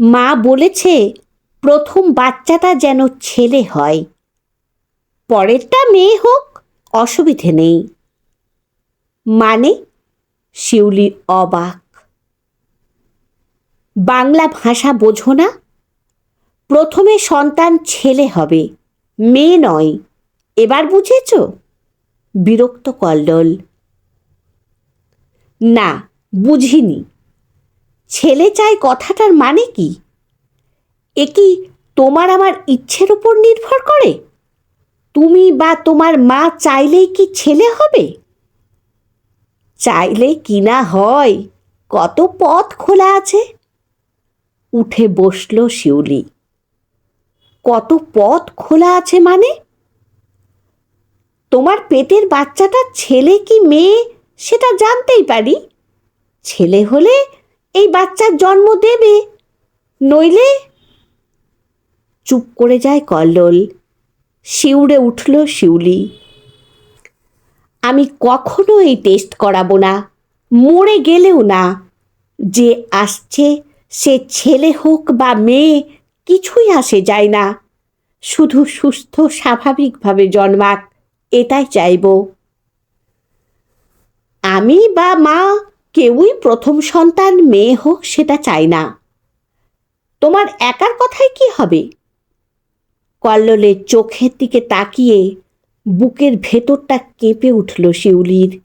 মা বলেছে, প্রথম বাচ্চাটা যেন ছেলে হয়, পরেরটা মেয়ে হোক, অসুবিধে নেই। মানে শিউলি অবাক। বাংলা ভাষা বোঝো না, প্রথমে সন্তান ছেলে হবে, মেয়ে নয়, এবার বুঝেছ? বিরক্ত কল্লোল। না, বুঝিনি। ছেলে চাই কথাটার মানে কি? এ কি তোমার আমার ইচ্ছের উপর নির্ভর করে? তুমি বা তোমার মা চাইলেই কি ছেলে হবে? চাইলে কি না হয়, কত পথ খোলা আছে। উঠে বসল শিউলি। কত পথ খোলা আছে মানে? তোমার পেটের বাচ্চাটা ছেলে কি মেয়ে, সেটা জানতেই পারি। ছেলে হলে এই বাচ্চার জন্ম দেবে। নইলে? চুপ করে যায় কল্লোল। শিউরে উঠল শিউলি। আমি কখনো এই টেস্ট করাবো না, মরে গেলেও না। যে আসছে, সে ছেলে হোক বা মেয়ে, কিছুই আসে যায় না। শুধু সুস্থ, স্বাভাবিকভাবে জন্মাক, এটাই চাইব। আমি বা মা কেউই প্রথম সন্তান মেয়ে হোক সেটা চাই না। তোমার একার কথায় কি হবে? কল্লোলের চোখের দিকে তাকিয়ে বুকের ভেতরটা কেঁপে উঠল শিউলির।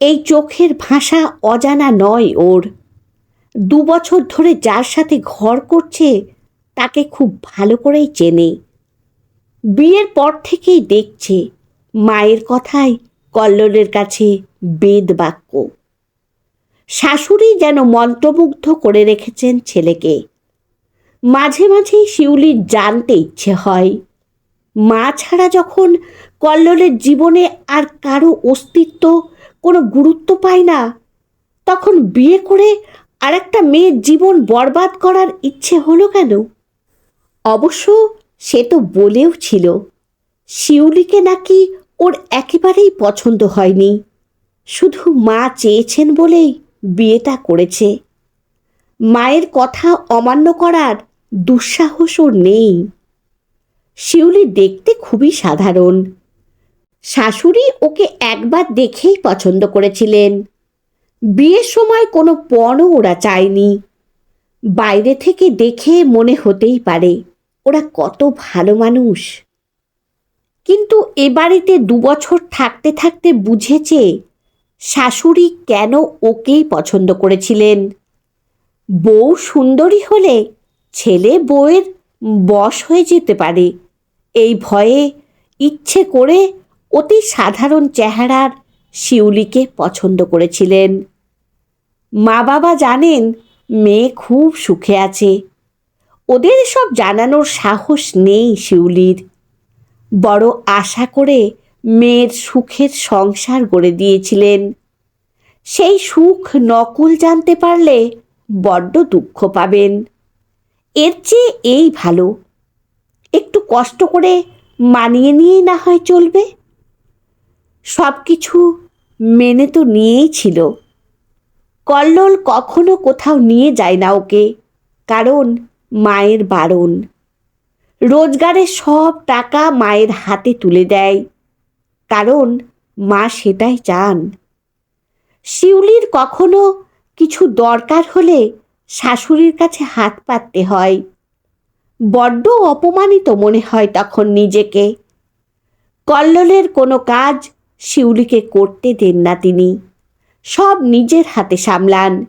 এই চোখের ভাষা অজানা নয় ওর। দু বছর ধরে যার সাথে ঘর করছে তাকে খুব ভালো করেই চেনে। বিয়ের পর থেকেই দেখছে মায়ের কথাই কল্লোলের কাছে বেদ বাক্য শাশুড়ি যেন মন্ত্রমুগ্ধ করে রেখেছেন ছেলেকে। মাঝে মাঝেই শিউলির জানতে ইচ্ছে হয়। মা ছাড়া যখন কল্লোলের জীবনে আর কারও অস্তিত্ব কোনো গুরুত্ব পায় না, তখন বিয়ে করে আর একটা মেয়ের জীবন বরবাদ করার ইচ্ছে হলো কেন? অবশ্য সে তো বলেও ছিল, শিউলিকে নাকি ওর একেবারেই পছন্দ হয়নি। শুধু মা চেয়েছেন বলেই বিয়েটা করেছে। মায়ের কথা অমান্য করার দুঃসাহস ওর নেই। শিউলি দেখতে খুবই সাধারণ। শাশুড়ি ওকে একবার দেখেই পছন্দ করেছিলেন। বিয়ের সময় কোনো পণও ওরা চায়নি। বাইরে থেকে দেখে মনে হতেই পারে, ওরা কত ভালো মানুষ। কিন্তু এ বাড়িতে দুবছর থাকতে থাকতে বুঝেছে শাশুড়ি কেন ওকেই পছন্দ করেছিলেন? বউ সুন্দরী হলে ছেলে বউয়ের বশ হয়ে যেতে পারে। এই ভয়ে ইচ্ছে করে অতি সাধারণ চেহারার শিউলিকে পছন্দ করেছিলেন। মা বাবা জানেন মেয়ে খুব সুখে আছে। ওদের সব জানানোর সাহস নেই শিউলির। বড় আশা করে মেয়ের সুখের সংসার গড়ে দিয়েছিলেন। সেই সুখ নকল জানতে পারলে বড্ড দুঃখ পাবেন। এর চেয়ে এই ভালো। একটু কষ্ট করে মানিয়ে নিয়েই না হয় চলবে। সব কিছু মেনে তো নিয়েই ছিল। কল্লোল কখনো কোথাও নিয়ে যায় না ওকে, কারণ মায়ের বারণ। রোজগারের সব টাকা মায়ের হাতে তুলে দেয়। কারণ মা সেটাই চান। শিউলির কখনো কিছু দরকার হলে শাশুড়ির কাছে হাত পাততে হয়। বড্ড অপমানিত মনে হয় তখন নিজেকে। কল্লোলের কোনো কাজ শিউলিকে করতে দেন না তিনি। সব নিজের হাতে সামলান।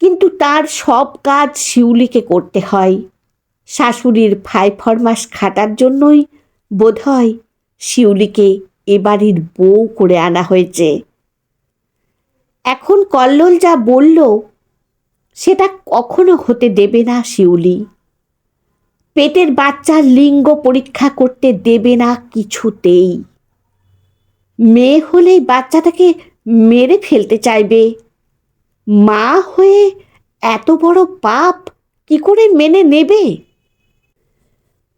কিন্তু তার সব কাজ শিউলিকে করতে হয়। শাশুড়ির ফাই ফরমাস খাটার জন্যই বোধহয় শিউলিকে এ বাড়ির বউ করে আনা হয়েছে। এখন কল্লোল যা বলল, সেটা কখনো হতে দেবে না শিউলি। পেটের বাচ্চার লিঙ্গ পরীক্ষা করতে দেবে না কিছুতেই। মেয়ে হলেই বাচ্চাটাকে মেরে ফেলতে চাইবে। মা হয়ে এত বড় পাপ কি করে মেনে নেবে?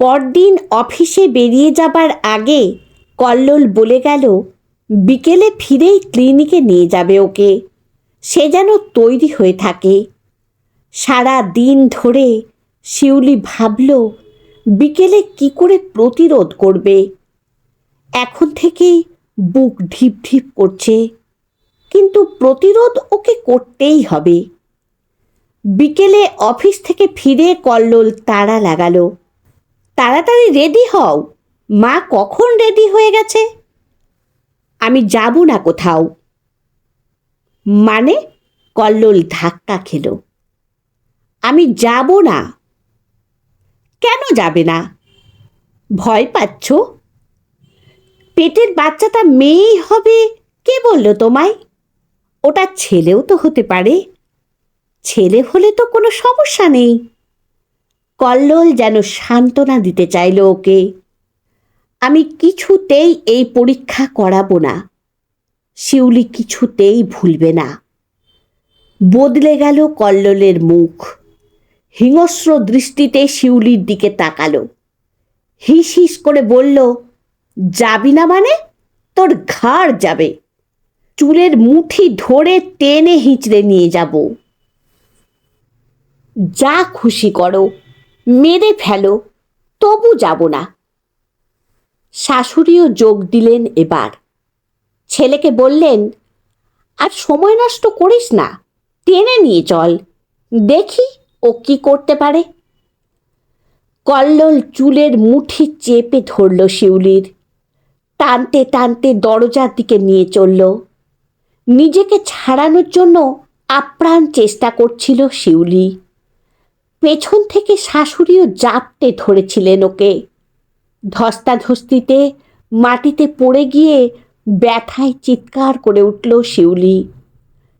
পরদিন অফিসে বেরিয়ে যাবার আগে কল্লোল বলে গেল, বিকেলে ফিরেই ক্লিনিকে নিয়ে যাবে ওকে। সে যেন তৈরি হয়ে থাকে। সারা দিন ধরে শিউলি ভাবল, বিকেলে কি করে প্রতিরোধ করবে? এখন থেকেই বুক ঢিপ ঢিপ করছে, কিন্তু প্রতিরোধ ওকে করতেই হবে। বিকেলে অফিস থেকে ফিরে কল্লোল তাড়া লাগালো তাড়াতাড়ি রেডি হও। মা কখন রেডি হয়ে গেছে? আমি যাব না কোথাও। মানে কল্লোল ধাক্কা খেল। আমি যাব না। কেন যাবে না? ভয় পাচ্ছ? পেটের বাচ্চাটা মেয়েই হবে, কে বলল তোমায়? ওটা ছেলেও তো হতে পারে। ছেলে হলে তো কোনো সমস্যা নেই। কল্লোল যেন সান্ত্বনা দিতে চাইল ওকে। আমি কিছুতেই এই পরীক্ষা করাবো না। শিউলি কিছুতেই ভুলবে না। বদলে গেল কল্লোলের মুখ। হিংস্র দৃষ্টিতে শিউলির দিকে তাকালো। হিস হিস করে বলল, যাবি না মানে? তোর ঘাড় যাবে। চুলের মুঠি ধরে টেনে হিঁচড়ে নিয়ে যাব। যা খুশি করো। মেরে ফেলো, তবু যাব না। শাশুড়িও যোগ দিলেন এবার। ছেলেকে বললেন, আর সময় নষ্ট করিস না, টেনে নিয়ে চল, দেখি ও কি করতে পারে। কল্লোল চুলের মুঠি চেপে ধরল শিউলির, টানতে টানতে দরজার দিকে নিয়ে চলল। নিজেকে ছাড়ানোর জন্য আপ্রাণ চেষ্টা করছিল শিউলি। পেছন থেকে শাশুড়িও জাপটে ধরেছিলেন ওকে। ধস্তাধস্তিতে মাটিতে পড়ে গিয়ে ব্যথায় চিৎকার করে উঠল শিউলি।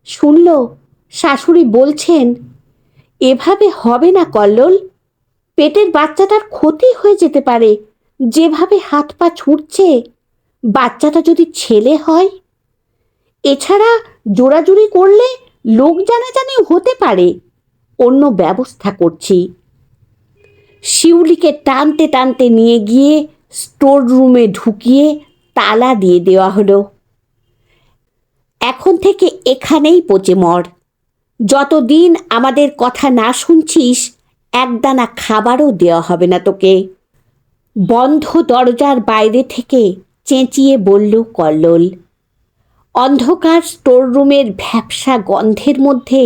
শুনল, শাশুড়ি বলছেন, এভাবে হবে না কল্লোল। পেটের বাচ্চাটার ক্ষতি হয়ে যেতে পারে। যেভাবে হাত পা ছুটছে বাচ্চাটা যদি ছেলে হয়, এছাড়া জোড়াজুড়ি করলে লোক জানাজানিও হতে পারে। অন্য ব্যবস্থা করছি। শিউলিকে টানতে টানতে নিয়ে গিয়ে স্টোর রুমে ঢুকিয়ে তালা দিয়ে দেওয়া হলো। এখন থেকে এখানেই পচে মর। যতদিন আমাদের কথা না শুনছিস, একদানা খাবারও দেওয়া হবে না তোকে। বন্ধ দরজার বাইরে থেকে চেঁচিয়ে বলল কল্লোল, অন্ধকার স্টোররুমের ভ্যাপসা গন্ধের মধ্যে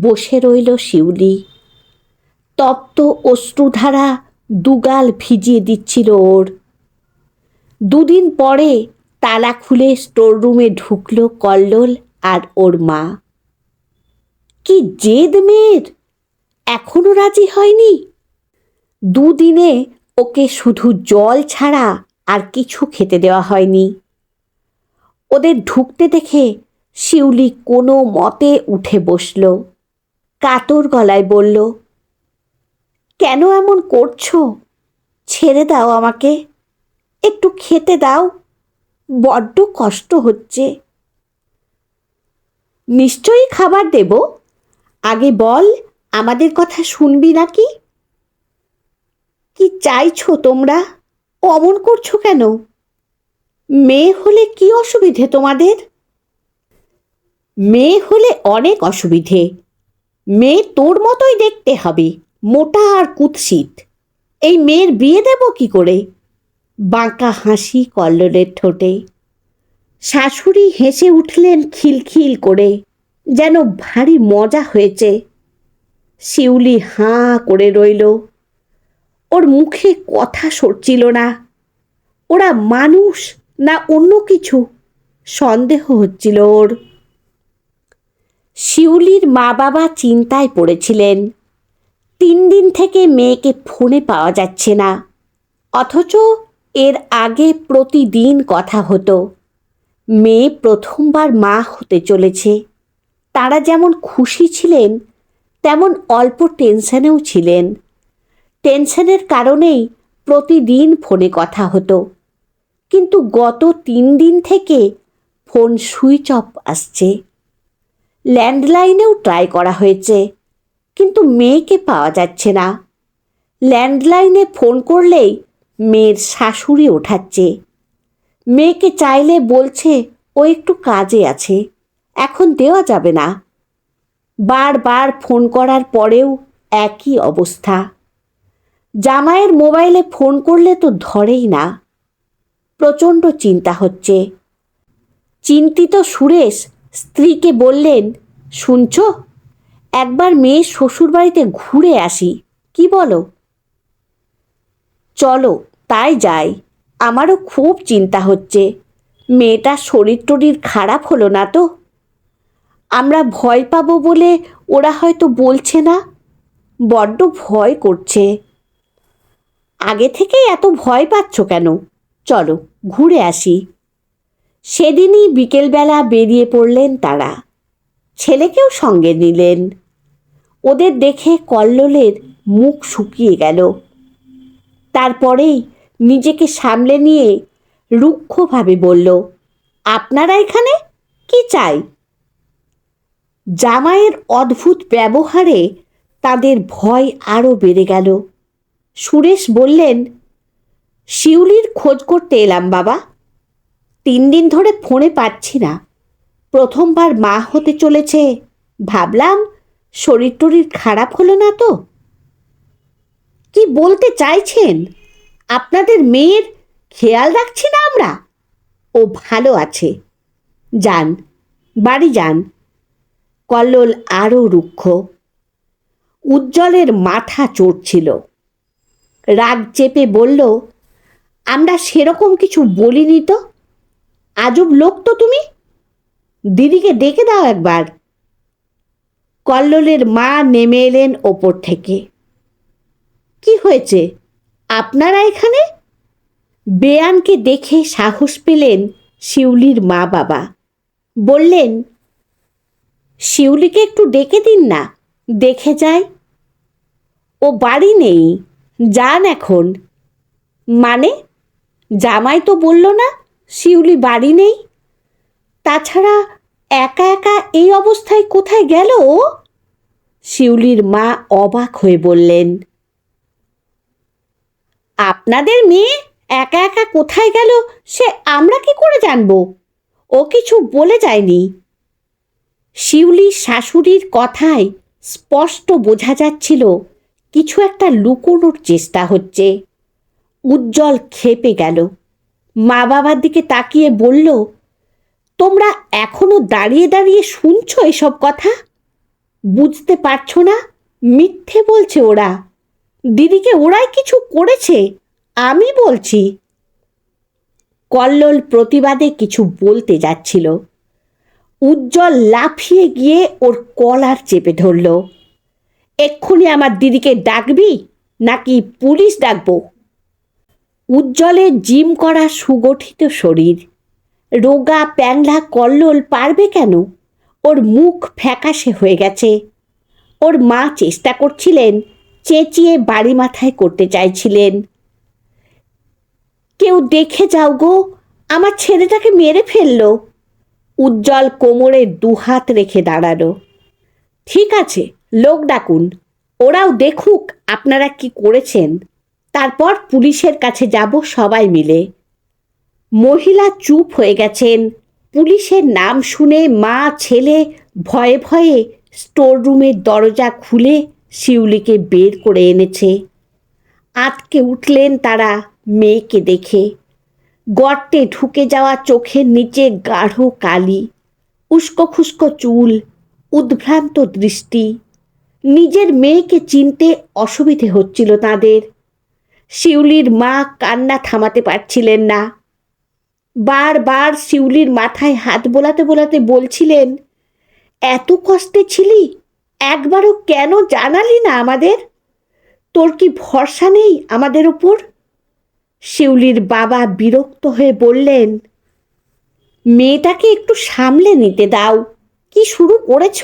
বসে রইল শিউলি। তপ্ত অশ্রুধারা দুগাল ভিজিয়ে দিচ্ছিল ওর। দুদিন পরে তালা খুলে স্টোররুমে ঢুকল কল্লোল আর ওর মা। কি জেদ মেয়ের! এখনও রাজি হয়নি। দুদিনে ওকে শুধু জল ছাড়া আর কিছু খেতে দেওয়া হয়নি। ওদের ঢুকতে দেখে শিউলি কোনো মতে উঠে বসল। কাতর গলায় বলল, কেন এমন করছ? ছেড়ে দাও আমাকে। একটু খেতে দাও। বড্ড কষ্ট হচ্ছে। নিশ্চয়ই খাবার দেব। আগে বল, আমাদের কথা শুনবি নাকি? কি চাইছো তোমরা? অমন করছ কেন? মেয়ে হলে কি অসুবিধে তোমাদের? মেয়ে হলে অনেক অসুবিধে। মেয়ে তোর মতোই দেখতে হবে, মোটা আর কুৎসিত। এই মেয়ের বিয়ে দেব কি করে? বাঁকা হাসি কল্লোলের ঠোঁটে। শাশুড়ি হেসে উঠলেন খিলখিল করে, যেন ভারী মজা হয়েছে। শিউলি হাঁ করে রইল। ওর মুখে কথা সরছিল না। ওরা মানুষ না অন্য কিছু? সন্দেহ হচ্ছিল ওর। শিউলির মা বাবা চিন্তায় পড়েছিলেন। তিন দিন থেকে মেয়েকে ফোনে পাওয়া যাচ্ছে না। অথচ এর আগে প্রতিদিন কথা হতো। মেয়ে প্রথমবার মা হতে চলেছে। তারা যেমন খুশি ছিলেন, তেমন অল্প টেনশনেও ছিলেন। টেনশনের কারণেই প্রতিদিন ফোনে কথা হতো। কিন্তু গত তিন দিন থেকে ফোন সুইচ অফ আসছে। ল্যান্ডলাইনেও ট্রাই করা হয়েছে, কিন্তু মেয়েকে পাওয়া যাচ্ছে না। ল্যান্ডলাইনে ফোন করলেই মেয়ের শাশুড়ি ওঠাচ্ছে। মেয়েকে চাইলে বলছে, ও একটু কাজে আছে, এখন দেওয়া যাবে না। বারবার ফোন করার পরেও একই অবস্থা। জামাইয়ের মোবাইলে ফোন করলে তো ধরেই না। প্রচণ্ড চিন্তা হচ্ছে। চিন্তিত সুরেশ স্ত্রীকে বললেন, শুনছ, একবার মেয়ের শ্বশুরবাড়িতে ঘুরে আসি। কি বলো? চলো, তাই যাই। আমারও খুব চিন্তা হচ্ছে। মেয়েটার শরীর টরীর খারাপ হলো না তো। আমরা ভয় পাবো বলে ওরা হয়তো বলছে না। বড্ড ভয় করছে। আগে থেকেই এত ভয় পাচ্ছ কেন? চলো, ঘুরে আসি। সেদিনই বিকেলবেলা বেরিয়ে পড়লেন তারা। ছেলেকেও সঙ্গে নিলেন। ওদের দেখে কল্লোলের মুখ শুকিয়ে গেল। তারপরেই নিজেকে সামলে নিয়ে রুক্ষভাবে বলল, আপনারা এখানে কি চাই? জামাইয়ের অদ্ভুত ব্যবহারে তাদের ভয় আরও বেড়ে গেল। সুরেশ বললেন, শিউলির খোঁজ করতে এলাম বাবা। তিন দিন ধরে ফোনে পাচ্ছি না। প্রথমবার মা হতে চলেছে। ভাবলাম, শরীর টরীর খারাপ হলো না তো? কি বলতে চাইছেন? আপনাদের মেয়ের খেয়াল রাখছি না আমরা? ও ভালো আছে। যান, বাড়ি যান। কল্লোল আরও রুক্ষ। উজ্জ্বলের মাথা চড়ছিল। রাগ চেপে বলল, আমরা সেরকম কিছু বলিনি তো? আজব লোক তো তুমি। দিদিকে ডেকে দাও একবার। কল্লোলের মা নেমে এলেন ওপর থেকে। কি হয়েছে? আপনারা এখানে? বেয়ানকে দেখে সাহস পেলেন শিউলির মা বাবা। বললেন, শিউলিকে একটু ডেকে দিন না, দেখে যায় ও বাড়ি নেই, যান এখন। মানে? জামাই তো বলল না? শিউলি বাড়ি নেই? তাছাড়া একা একা এই অবস্থায় কোথায় গেল শিউলির মা অবাক হয়ে বললেন, আপনাদের মেয়ে একা একা কোথায় গেল? সে আমরা কি করে জানব? ও কিছু বলে যায়নি। শিউলির শাশুড়ির কথায় স্পষ্ট বোঝা যাচ্ছিল, কিছু একটা লুকোনোর চেষ্টা হচ্ছে। উজ্জ্বল খেপে গেল। মা বাবার দিকে তাকিয়ে বলল, তোমরা এখনও দাঁড়িয়ে দাঁড়িয়ে শুনছো এসব কথা? বুঝতে পারছ না? মিথ্যে বলছে ওরা। দিদিকে ওরাই কিছু করেছে, আমি বলছি। কল্লোল প্রতিবাদে কিছু বলতে যাচ্ছিল। উজ্জ্বল লাফিয়ে গিয়ে ওর কলার চেপে ধরল, এক্ষুনি আমার দিদিকে ডাকবি, নাকি পুলিশ ডাকবো? উজ্জ্বলের জিম করা সুগঠিত শরীর। রোগা প্যাংলা কল্লোল পারবে কেন? ওর মুখ ফ্যাকাশে হয়ে গেছে। ওর মা চেষ্টা করছিলেন, চেঁচিয়ে বাড়ি মাথায় করতে চাইছিলেন। কেউ দেখে যাও গো, আমার ছেলেটাকে মেরে ফেলল। উজ্জ্বল কোমরে দুহাত রেখে দাঁড়াল। ঠিক আছে, লোক ডাকুন, ওরাও দেখুক আপনারা কি করেছেন। তারপর পুলিশের কাছে যাব সবাই মিলে। মহিলা চুপ হয়ে গেছেন। পুলিশের নাম শুনে মা, ছেলে ভয়ে ভয়ে স্টোর রুমের দরজা খুলে শিউলিকে বের করে এনেছে। আটকে উঠলেন তারা মেয়েকে দেখে। গর্তে ঢুকে যাওয়া চোখের নিচে গাঢ় কালি, উস্কো খুস্কো চুল, উদ্ভ্রান্ত দৃষ্টি। নিজের মেয়েকে চিনতে অসুবিধে হচ্ছিল তাদের। শিউলির মা কান্না থামাতে পারছিলেন না। বারবার শিউলির মাথায় হাত বোলাতে বোলাতে বলছিলেন, এত কষ্টে ছিলি? একবারও কেন জানালি না আমাদের? তোর কি ভরসা নেই আমাদের ওপর শিউলির বাবা বিরক্ত হয়ে বললেন, মেয়েটাকে একটু সামলে নিতে দাও। কি শুরু করেছ?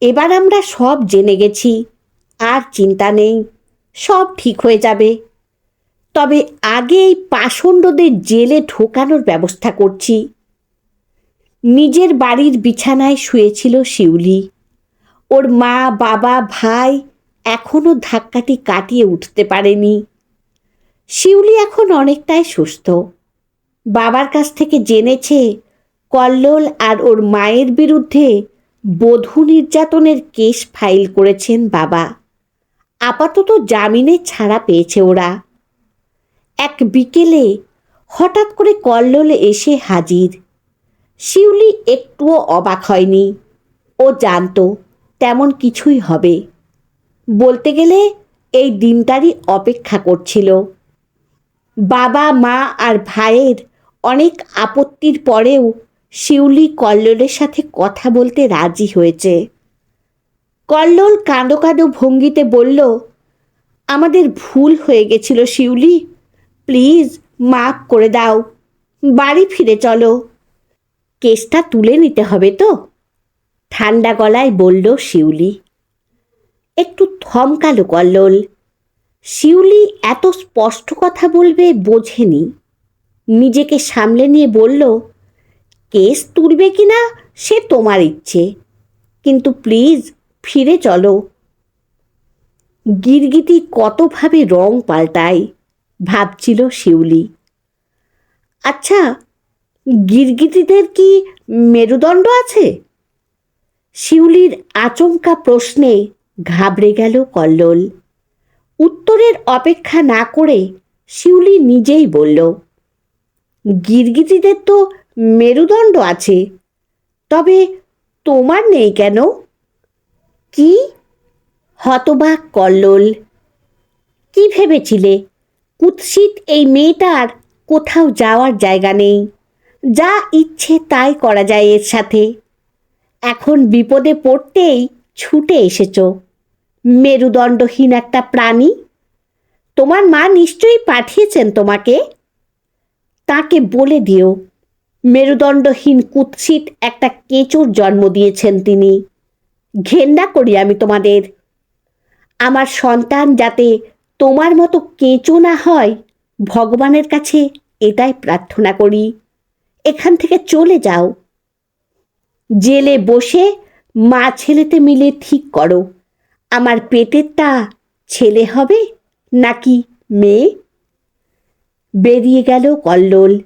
এবার আমরা সব জেনে গেছি। আর চিন্তা নেই। সব ঠিক হয়ে যাবে। তবে আগে এই পাষণ্ডদের জেলে ঢোকানোর ব্যবস্থা করছি। নিজের বাড়ির বিছানায় শুয়েছিল শিউলি। ওর মা, বাবা, ভাই এখনও ধাক্কাটি কাটিয়ে উঠতে পারেনি। শিউলি এখন অনেকটাই সুস্থ। বাবার কাছ থেকে জেনেছে কল্লোল আর ওর মায়ের বিরুদ্ধে বধূ নির্যাতনের কেস ফাইল করেছেন বাবা। আপাতত জামিনে ছাড়া পেয়েছে ওরা। এক বিকেলে হঠাৎ করে কল্লোলে এসে হাজির। শিউলি একটুও অবাক হয়নি। ও জানতো তেমন কিছুই হবে। বলতে গেলে এই দিনটারই অপেক্ষা করছিল। বাবা, মা আর ভাইয়ের অনেক আপত্তির পরেও শিউলি কল্লোলের সাথে কথা বলতে রাজি হয়েছে। কল্লোল কাঁদো কাঁদো ভঙ্গিতে বলল, আমাদের ভুল হয়ে গেছিল শিউলি। প্লিজ মাফ করে দাও। বাড়ি ফিরে চলো। কেসটা তুলে নিতে হবে তো? ঠান্ডা গলায় বলল শিউলি। একটু থমকালো কল্লোল। শিউলি এত স্পষ্ট কথা বলবে বোঝেনি। নিজেকে সামলে নিয়ে বলল, কেস তুলবে কি না সে তোমার ইচ্ছে। কিন্তু প্লিজ ফিরে চলো। গিরগিটি কতভাবে রং পাল্টায়, ভাবছিল শিউলি। আচ্ছা গিরগিটিদের কি মেরুদণ্ড আছে? শিউলির আচমকা প্রশ্নে ঘাবড়ে গেল কল্লোল। উত্তরের অপেক্ষা না করে শিউলি নিজেই বলল, গিরগিটিদের তো মেরুদণ্ড আছে, তবে তোমার নেই কেন? কি? হতবাক কল্লোল। কি ভেবেছিলে? কুৎসিত এই মেয়েটার কোথাও যাওয়ার জায়গা নেই। যা ইচ্ছে তাই করা যায় এর সাথে। এখন বিপদে পড়তেই ছুটে এসেছ। মেরুদণ্ডহীন একটা প্রাণী? তোমার মা নিশ্চয়ই পাঠিয়েছেন তোমাকে? তাকে বলে দিও। মেরুদণ্ডহীন কুৎসিত একটা কেঁচোর জন্ম দিয়েছেন তিনি। ঘেন্না করি আমি তোমাদের। আমার সন্তান যাতে তোমার মতো কেঁচো না হয়, ভগবানের কাছে এটাই প্রার্থনা করি। এখান থেকে চলে যাও। জেলে বসে মা ছেলেতে মিলে ঠিক করো। আমার পেটেরটা ছেলে হবে নাকি মেয়ে? বেরিয়ে গেল কল্লোল।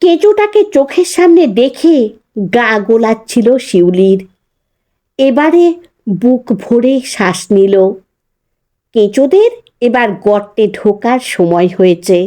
কেঁচোটাকে চোখের সামনে দেখে গা গোলাচ্ছিল শিউলির। এবারে বুক ভরে শ্বাস নিল। কেঁচোদের এবার গর্তে ঢোকার সময় হয়েছে।